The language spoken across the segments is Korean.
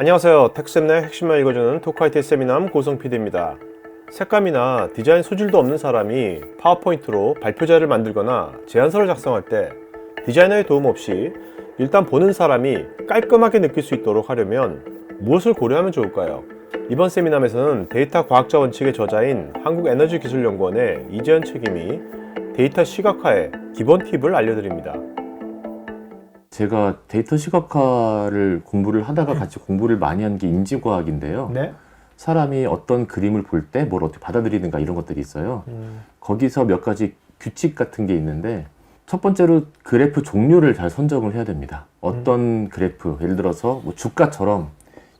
안녕하세요. 텍쌤의 핵심만 읽어주는 토크아이티 세미남 고성 PD입니다. 색감이나 디자인 소질도 없는 사람이 파워포인트로 발표자를 만들거나 제안서를 작성할 때 디자이너의 도움 없이 일단 보는 사람이 깔끔하게 느낄 수 있도록 하려면 무엇을 고려하면 좋을까요? 이번 세미남에서는 데이터 과학자 원칙의 저자인 한국에너지기술연구원의 이재현 책임이 데이터 시각화의 기본 팁을 알려드립니다. 제가 데이터 시각화를 공부를 하다가 같이 공부를 많이 한 게 인지과학인데요. 네. 사람이 어떤 그림을 볼 때 뭘 어떻게 받아들이는가 이런 것들이 있어요. 음. 거기서 몇 가지 규칙 같은 게 있는데 첫 번째로 그래프 종류를 잘 선정을 해야 됩니다. 어떤 그래프, 예를 들어서 뭐 주가처럼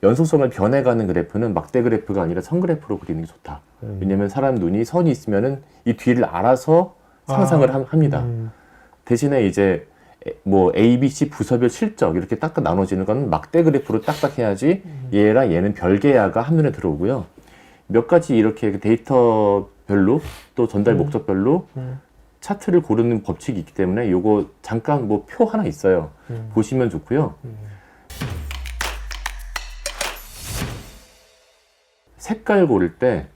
연속성을 변해가는 그래프는 막대 그래프가 아니라 선 그래프로 그리는 게 좋다. 음. 왜냐하면 사람 눈이 선이 있으면은 이 뒤를 알아서 상상을 아. 함- 합니다. 음. 대신에 이제 에- 뭐 A, B, C 부서별 실적 이렇게 딱딱 나눠지는 건 막대 그래프로 딱딱 해야지 얘랑 얘는 별개야가 한눈에 들어오고요. 몇 가지 이렇게 그 데이터별로 또 전달 음. 목적별로 음. 차트를 고르는 법칙이 있기 때문에 요거 잠깐 뭐 표 하나 있어요. 음. 보시면 좋고요. 색깔 고를 때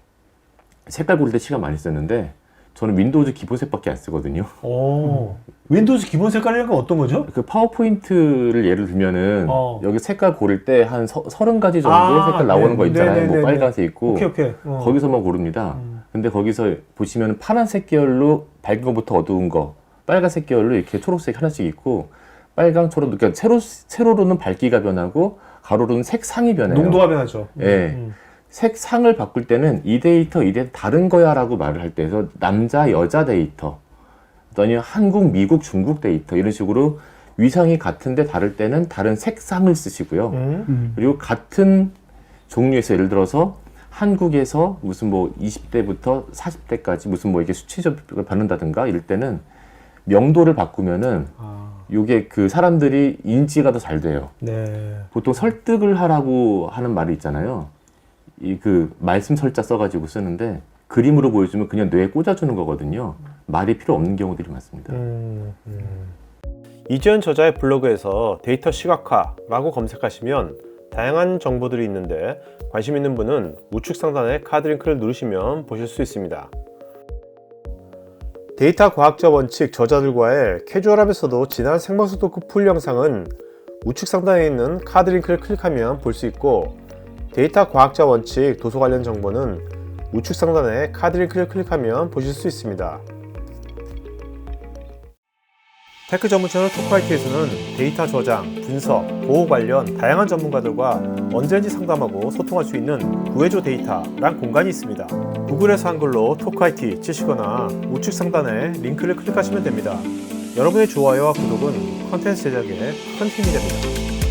색깔 고를 때 시간 많이 썼는데 저는 윈도우즈 기본 색밖에 안 쓰거든요. 오. 윈도우즈 기본 색깔이란 건 어떤 거죠? 그 파워포인트를 예를 들면은 어. 여기 색깔 고를 때 한 서른 가지 정도의 아, 색깔 나오는 네, 거 있잖아요. 네, 네, 뭐 네, 빨간색 있고 오케이 오케이. 어. 거기서만 고릅니다. 음. 근데 거기서 보시면 파란색 계열로 밝은 것부터 어두운 거, 빨간색 계열로 이렇게 초록색 하나씩 있고 빨강, 초록, 그러니까 세로 세로로는 밝기가 변하고 가로로는 색상이 변해요. 농도가 변하죠. 예. 음. 색상을 바꿀 때는 이 데이터 이 데이터 다른 거야 라고 말을 할 때서 남자 여자 데이터 아니면 한국 미국 중국 데이터 이런 식으로 위상이 같은데 다를 때는 다른 색상을 쓰시고요 음. 그리고 같은 종류에서 예를 들어서 한국에서 무슨 뭐 20대부터 40대까지 무슨 뭐 이게 수치적으로 받는다든가 이럴 때는 명도를 바꾸면은 아. 요게 그 사람들이 인지가 더 잘 돼요 네. 보통 설득을 하라고 하는 말이 있잖아요. 이 그 말씀 설자 써가지고 쓰는데 그림으로 보여주면 그냥 뇌에 꽂아주는 거거든요. 말이 필요 없는 경우들이 많습니다. 음. 음. 이재현 저자의 블로그에서 데이터 시각화라고 검색하시면 다양한 정보들이 있는데 관심 있는 분은 우측 상단에 카드 링크를 누르시면 보실 수 있습니다. 데이터 과학자 원칙 저자들과의 캐주얼하면서도 진한 생방송 토크 풀 영상은 우측 상단에 있는 카드 링크를 클릭하면 볼 수 있고 데이터 과학자 원칙 도서 관련 정보는 우측 상단에 카드 링크를 클릭하면 보실 수 있습니다. 테크 전문 채널 토크아이티에서는 데이터 저장, 분석, 보호 관련 다양한 전문가들과 언제든지 상담하고 소통할 수 있는 구해줘 데이터란 공간이 있습니다. 구글에서 한글로 토크아이티 치시거나 우측 상단에 링크를 클릭하시면 됩니다. 여러분의 좋아요와 구독은 컨텐츠 제작에 큰 힘이 됩니다.